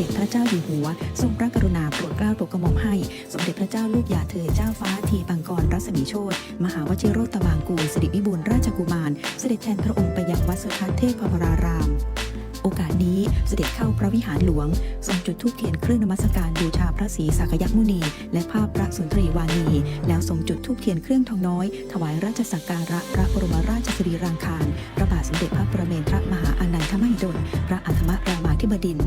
ด็จพระเจ้าอยู่หัว ทรงพระกรุณาโปรดเกล้าโปรดกระหม่อมให้ สมเด็จพระเจ้าลูกยาเธอเจ้าฟ้าทีปังกรรัศมีโชตมหาวชิโรตบางกูลสิริวิบูลราชกุมาร เสด็จแทนพระองค์ไปยังวัดสุทัศน์เทพวราราม โอกาสนี้เสด็จเข้าพระวิหารหลวง ทรงจุดธูปเทียนเครื่องนมัสการบูชาพระศรีสักยมุนี และภาพพระสุนทรีวานี แล้วทรงจุดธูปเทียนเครื่องทองน้อย ถวายราชสักการะพระบรมราชสรีรางคารพระบาทสมเด็จพระประเมนทรมหาอานันทมหิดลพระอัธมรามาธิบดิน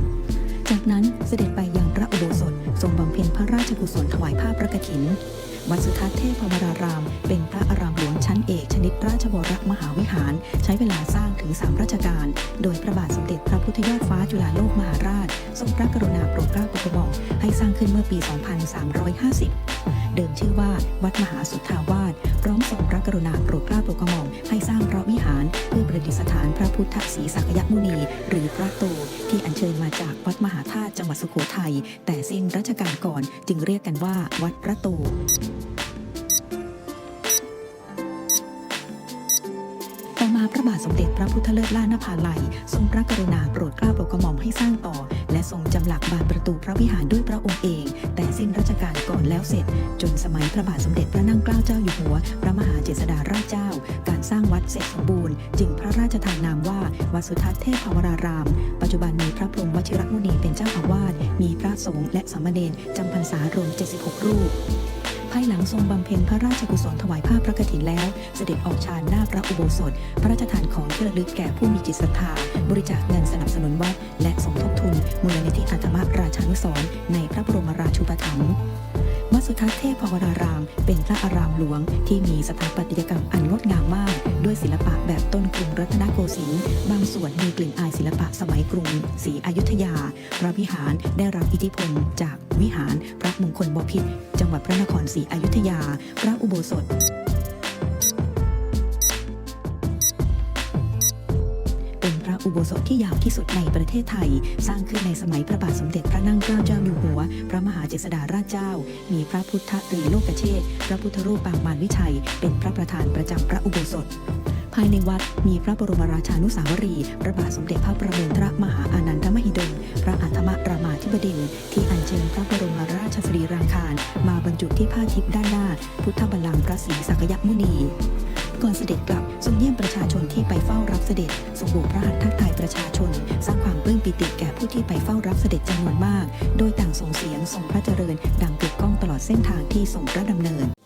กุศลถวายผ้าพระกฐิน วัดสุทัศน์เทพวราราม เป็นพระอารามหลวงชั้นเอกชนิดราชบรมหาวิหาร ใช้เวลาสร้างถึง 3รัชกาลโดยพระบาทสมเด็จพระพุทธยอดฟ้าจุฬาโลกมหาราช ทรงพระกรุณาโปรดเกล้าโปรดกระหม่อมให้สร้างขึ้นเมื่อปี 2350 เดิมชื่อว่าวัดมหาสุทธาวาสพร้อมทรงพระกรุณาโปรดเกล้าโปรดกระหม่อมให้สร้างพระวิหารเพื่อ ประดิษฐานพระพุทธศรีสักยมุนี หรือพระโต ที่อัญเชิญมาจากวัดมหาธาตุจังหวัดสุโขทัยแต่สิ้นรัชกาลก่อนจึงเรียกกันว่าวัดพระโต พระบาทสมเด็จพระพุทธเลิศล่านภาลัย ทรงพระกรุณาโปรดเกล้าโปรดกระหม่อมให้สร้างต่อ และทรงจำหลักบานประตูพระวิหารด้วยพระองค์เอง แต่สิ้นรัชกาลก่อนแล้วเสร็จ จนสมัยพระบาทสมเด็จพระนั่งเกล้าเจ้าอยู่หัว พระมหาเจษฎาราชเจ้า การสร้างวัดเสร็จสมบูรณ์ จึงพระราชทานนามว่าวัดสุทัศน์เทพวราราม ปัจจุบันมีพระพรหมวชิรมุนีเป็นเจ้าอาวาสมีพระสงฆ์และสามเณรจำพรรษารวม 76 รูป ภายหลังทรงบำเพ็ญพระราชกุศลถวายผ้าพระกฐินแล้ว เสด็จออกชานหน้าพระอุโบสถ พระราชทานของที่ระลึกแก่ผู้มีจิตศรัทธา บริจาคเงินสนับสนุนวัด และสมทบทุน มูลนิธิอาตมราชานุสรในพระบรมราชูปถัมภ์ สุทัศน์เทพวราราม เป็นพระอารามหลวงที่มีสถาปัตยกรรมอันงดงามมาก ด้วยศิลปะแบบต้นกรุงรัตนโกสินทร์บางส่วนมีกลิ่นอายศิลปะสมัยกรุงศรีอยุธยา พระวิหารได้รับอิทธิพลจากวิหารพระมงคลบพิตรจังหวัดพระนครศรีอยุธยา พระอุโบสถ อุโบสถที่ยาวที่สุดในประเทศไทย สร้างขึ้นในสมัยพระบาทสมเด็จพระนั่งเกล้าเจ้าอยู่หัว พระมหาเจษฎาราชเจ้า มีพระพุทธตรีโลกเชษพระพุทธรูปปางมารวิชัย เป็นพระประธานประจำพระอุโบสถภายในวัดมีพระบรมราชานุสาวรี พระบาทสมเด็จพระประเมนทรมหาอานันทมหิดล พระอัธมรามาธิบดิน ที่อัญเชิญพระบรมราชสรีรางคาร มาบรรจุที่ผ้าทิพย์ด้านหน้า พุทธบัลลังก์พระศรีสักยมุนี ก่อนเสด็จกลับทรงเยี่ยมประชาชนที่ไปเฝ้ารับเสด็จทรงโบกพระหัตถ์ทักทายประชาชน สร้างความปลื้มปิติแก่ผู้ที่ไปเฝ้ารับเสด็จจำนวนมาก โดยต่างส่งเสียงส่งพระเจริญ ดังกึกก้องตลอดเส้นทางที่ทรงพระดำเนิน